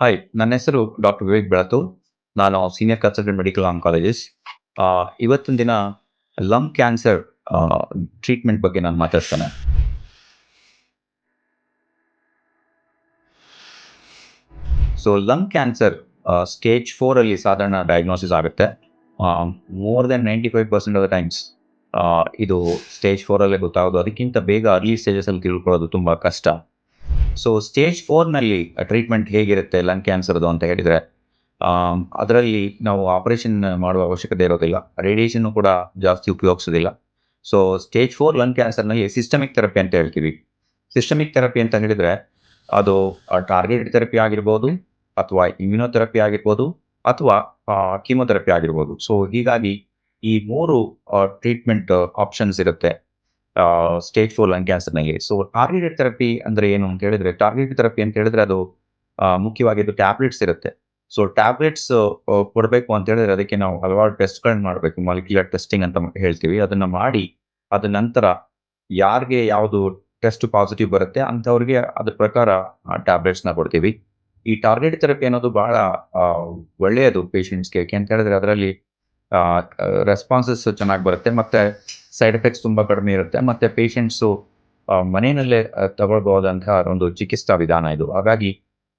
Hi ನನ್ನ ಹೆಸರು doctor Vivek ಬೆಳತು. ನಾನು ಸೀನಿಯರ್ ಕನ್ಸಲ್ಟೆಂಟ್ ಮೆಡಿಕಲ್ ಆಂಕಾಲಜಿಸ್ಟ್ ಇವತ್ತಿನ ದಿನ ಲಂಗ್ ಕ್ಯಾನ್ಸರ್ ಟ್ರೀಟ್ಮೆಂಟ್ ಬಗ್ಗೆ ನಾನು ಮಾತಾಡ್ತೇನೆ. ಸೊ ಲಂಗ್ ಕ್ಯಾನ್ಸರ್ ಸ್ಟೇಜ್ ಫೋರಲ್ಲಿ ಸಾಧಾರಣ ಡಯಾಗ್ನೋಸಿಸ್ ಆಗುತ್ತೆ. More than ninety five percent of the times ಇದು ಸ್ಟೇಜ್ ಫೋರಲ್ಲೇ ಗೊತ್ತಾಗೋದು. ಅದಕ್ಕಿಂತ ಬೇಗ ಅರ್ಲಿ ಸ್ಟೇಜಸಲ್ಲಿ ತಿಳ್ಕೊಳ್ಳೋದು ತುಂಬ ಕಷ್ಟ. ಸೊ ಸ್ಟೇಜ್ ಫೋರ್ನಲ್ಲಿ ಟ್ರೀಟ್ಮೆಂಟ್ ಹೇಗಿರುತ್ತೆ ಲಂಗ್ ಕ್ಯಾನ್ಸರ್ದು ಅಂತ ಹೇಳಿದರೆ ಅದರಲ್ಲಿ ನಾವು ಆಪರೇಷನ್ ಮಾಡುವ ಅವಶ್ಯಕತೆ ಇರೋದಿಲ್ಲ. ರೇಡಿಯೇಷನ್ನು ಕೂಡ ಜಾಸ್ತಿ ಉಪಯೋಗಿಸೋದಿಲ್ಲ. ಸೊ ಸ್ಟೇಜ್ ಫೋರ್ ಲಂಗ್ ಕ್ಯಾನ್ಸರ್ನಲ್ಲಿ ಸಿಸ್ಟಮಿಕ್ ಥೆರಪಿ ಅಂತ ಹೇಳ್ತೀವಿ. ಸಿಸ್ಟಮಿಕ್ ಥೆರಪಿ ಅಂತ ಹೇಳಿದರೆ, ಅದು ಟಾರ್ಗೆಟೆಡ್ ಥೆರಪಿ ಆಗಿರ್ಬೋದು, ಅಥವಾ ಇಮ್ಯುನೋಥೆರಪಿ ಆಗಿರ್ಬೋದು, ಅಥವಾ ಕೀಮೋಥೆರಪಿ ಆಗಿರ್ಬೋದು. ಸೊ ಹೀಗಾಗಿ ಈ ಮೂರು ಟ್ರೀಟ್ಮೆಂಟ್ ಆಪ್ಷನ್ಸ್ ಇರುತ್ತೆ. ಸ್ಟೇಜ್ ಫೋರ್ ಲಂಗ್ ಕ್ಯಾನ್ಸರ್ನಲ್ಲಿ ಸೊ ಟಾರ್ಗೆಟೆಡ್ ಥೆರಪಿ ಅಂದರೆ ಏನು ಅಂತ ಹೇಳಿದ್ರೆ ಟಾರ್ಗೆಟೆಡ್ ಥೆರಪಿ ಅಂತ ಹೇಳಿದ್ರೆ ಅದು ಮುಖ್ಯವಾಗಿ ಅದು ಟ್ಯಾಬ್ಲೆಟ್ಸ್ ಇರುತ್ತೆ. ಸೊ ಟ್ಯಾಬ್ಲೆಟ್ಸ್ ಕೊಡಬೇಕು ಅಂತ ಹೇಳಿದ್ರೆ ಅದಕ್ಕೆ ನಾವು ಹಲವಾರು ಟೆಸ್ಟ್ಗಳನ್ನ ಮಾಡಬೇಕು. ಮಾಲಿಕ್ಯುಲರ್ ಟೆಸ್ಟಿಂಗ್ ಅಂತ ಹೇಳ್ತೀವಿ. ಅದನ್ನ ಮಾಡಿ, ಅದ ನಂತರ ಯಾರಿಗೆ ಯಾವುದು ಟೆಸ್ಟ್ ಪಾಸಿಟಿವ್ ಬರುತ್ತೆ ಅಂಥವ್ರಿಗೆ ಅದ್ರ ಪ್ರಕಾರ ಟ್ಯಾಬ್ಲೆಟ್ಸ್ನ ಕೊಡ್ತೀವಿ. ಈ ಟಾರ್ಗೆಟ್ ಥೆರಪಿ ಅನ್ನೋದು ಬಹಳ ಒಳ್ಳೆಯದು ಪೇಷಂಟ್ಸ್ಗೆ ಯಾಕೆ ಅಂತ ಹೇಳಿದ್ರೆ ಅದರಲ್ಲಿ ರೆಸ್ಪಾನ್ಸಸ್ ಚೆನ್ನಾಗಿ ಬರುತ್ತೆ. ಮತ್ತೆ ಸೈಡ್ ಎಫೆಕ್ಟ್ಸ್ ತುಂಬ ಕಡಿಮೆ ಇರುತ್ತೆ. ಮತ್ತೆ ಪೇಷಂಟ್ಸು ಮನೆಯಲ್ಲೇ ತಗೊಳ್ಬಹುದಂತಹ ಒಂದು ಚಿಕಿತ್ಸಾ ವಿಧಾನ ಇದು. ಹಾಗಾಗಿ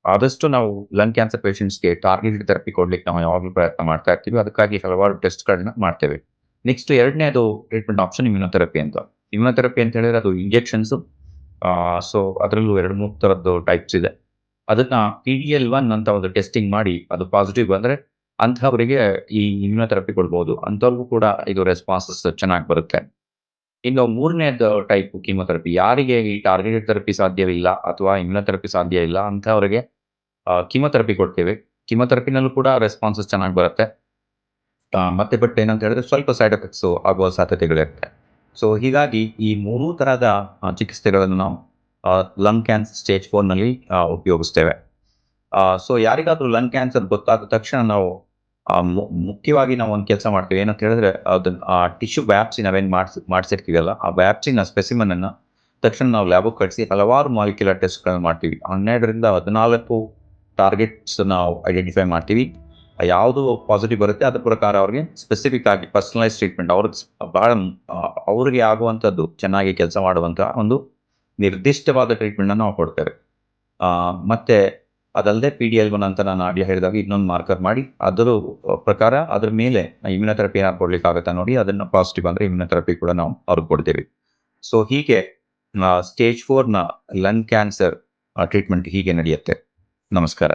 ಆದಷ್ಟು ನಾವು ಲಂಗ್ ಕ್ಯಾನ್ಸರ್ ಪೇಷಂಟ್ಸ್ಗೆ ಟಾರ್ಗೆಟೆಡ್ ಥೆರಪಿ ಕೊಡ್ಲಿಕ್ಕೆ ನಾವು ಯಾವಾಗಲೂ ಪ್ರಯತ್ನ ಮಾಡ್ತಾ ಇರ್ತೀವಿ. ಅದಕ್ಕಾಗಿ ಹಲವಾರು ಟೆಸ್ಟ್ಗಳನ್ನ ಮಾಡ್ತೇವೆ. ನೆಕ್ಸ್ಟ್ ಎರಡನೇದು ಟ್ರೀಟ್ಮೆಂಟ್ ಆಪ್ಷನ್ ಇಮ್ಯುನೋಥೆರಪಿ ಅಂತ. ಇಮ್ಯುನೋಥೆರಪಿ ಅಂತ ಹೇಳಿದ್ರೆ ಅದು ಇಂಜೆಕ್ಷನ್ಸು ಸೊ ಅದರಲ್ಲೂ ಎರಡು, ಮೂರು ಥರದ್ದು ಟೈಪ್ಸ್ ಇದೆ. ಅದನ್ನ ಪಿ ಡಿ ಎಲ್ ಒನ್ ಅಂತ ಒಂದು ಟೆಸ್ಟಿಂಗ್ ಮಾಡಿ ಅದು ಪಾಸಿಟಿವ್ ಬಂದರೆ ಅಂಥವರಿಗೆ ಈ ಇಮ್ಯುನೋಥೆರಪಿ ಕೊಡ್ಬೋದು ಅಂಥವ್ರಿಗೂ ಕೂಡ ಇದು ರೆಸ್ಪಾನ್ಸಸ್ ಚೆನ್ನಾಗಿ ಬರುತ್ತೆ. ಇನ್ನು ಮೂರನೇದು ಟೈಪ್ ಕೀಮೊಥೆರಪಿ ಯಾರಿಗೆ ಈ ಟಾರ್ಗೆಟೆಡ್ ಥೆರಪಿ ಸಾಧ್ಯವಿಲ್ಲ ಅಥವಾ ಇಮ್ಯುನೋಥೆರಪಿ ಸಾಧ್ಯ ಇಲ್ಲ ಅಂಥವರಿಗೆ ಕೀಮೊಥೆರಪಿ ಕೊಡ್ತೇವೆ. ಕೀಮೊಥೆರಪಿನಲ್ಲೂ ಕೂಡ ರೆಸ್ಪಾನ್ಸಸ್ ಚೆನ್ನಾಗಿ ಬರುತ್ತೆ. ಮತ್ತೆ ಬಟ್ ಏನಂತ ಹೇಳಿದ್ರೆ ಸ್ವಲ್ಪ ಸೈಡ್ ಎಫೆಕ್ಟ್ಸ್ ಆಗುವ ಸಾಧ್ಯತೆಗಳಿರುತ್ತೆ. ಸೊ ಹೀಗಾಗಿ ಈ ಮೂರೂ ತರಹದ ಚಿಕಿತ್ಸೆಗಳನ್ನು ನಾವು ಲಂಗ್ ಕ್ಯಾನ್ಸರ್ ಸ್ಟೇಜ್ ಫೋರ್ನಲ್ಲಿ ಉಪಯೋಗಿಸ್ತೇವೆ. ಸೊ ಯಾರಿಗಾದರೂ ಲಂಗ್ ಕ್ಯಾನ್ಸರ್ ಗೊತ್ತಾದ ತಕ್ಷಣ ನಾವು ಮುಖ್ಯವಾಗಿ ನಾವು ಒಂದು ಕೆಲಸ ಮಾಡ್ತೀವಿ. ಏನಂತ ಹೇಳಿದ್ರೆ ಅದನ್ನ, ಆ ಟಿಶ್ಯೂ ವ್ಯಾಪ್ಸಿ ನಾವೇನು ಮಾಡ್ಸ್, ಮಾಡಿಸಿರ್ತೀವಲ್ಲ, ಆ ವ್ಯಾಪ್ಸಿನ ಸ್ಪೆಸಿಮನ್ ಅನ್ನ ತಕ್ಷಣ ನಾವು ಲ್ಯಾಬ್ ಕಳಿಸಿ ಹಲವಾರು ಮಾಲಿಕ್ಯುಲರ್ ಟೆಸ್ಟ್ಗಳನ್ನು ಮಾಡ್ತೀವಿ. ಹನ್ನೆರಡರಿಂದ ಹದಿನಾಲ್ಕು ಟಾರ್ಗೆಟ್ಸ್ ನಾವು ಐಡೆಂಟಿಫೈ ಮಾಡ್ತೀವಿ. ಯಾವುದು ಪಾಸಿಟಿವ್ ಬರುತ್ತೆ, ಅದ್ರ ಪ್ರಕಾರ ಅವ್ರಿಗೆ ಸ್ಪೆಸಿಫಿಕ್ ಆಗಿ ಪರ್ಸನಲೈಸ್ ಟ್ರೀಟ್ಮೆಂಟ್ ಅವ್ರಿಗೆ ಭಾಳ ಅವ್ರಿಗೆ ಆಗುವಂಥದ್ದು ಚೆನ್ನಾಗಿ ಕೆಲಸ ಮಾಡುವಂಥ ಒಂದು ನಿರ್ದಿಷ್ಟವಾದ ಟ್ರೀಟ್ಮೆಂಟನ್ನು ನಾವು ಕೊಡ್ತೇವೆ. ಮತ್ತೆ ಅದಲ್ಲದೆ ಪಿ ಡಿ ಎಲ್ ಒನ್ ಅಂತ ನಾನು ಆಡಿಯೋ ಹೇಳಿದಾಗ ಇನ್ನೊಂದು ಮಾರ್ಕರ್ ಮಾಡಿ, ಅದರ ಪ್ರಕಾರ ಅದರ ಮೇಲೆ ಇಮ್ಯುನೋಥೆರಪಿ ಏನಾದ್ರು ಕೊಡ್ಲಿಕ್ಕಾಗತ್ತಾ ನೋಡಿ, ಅದನ್ನ ಪಾಸಿಟಿವ್ ಅಂದ್ರೆ ಇಮ್ಯುನೋಥೆರಪಿ ಕೂಡ ನಾವು ಅವ್ರಿಗೆ ಕೊಡ್ತೇವೆ. ಸೊ ಹೀಗೆ ಸ್ಟೇಜ್ ಫೋರ್ನ ಲಂಗ್ ಕ್ಯಾನ್ಸರ್ ಟ್ರೀಟ್ಮೆಂಟ್ ಹೀಗೆ ನಡೆಯುತ್ತೆ. ನಮಸ್ಕಾರ.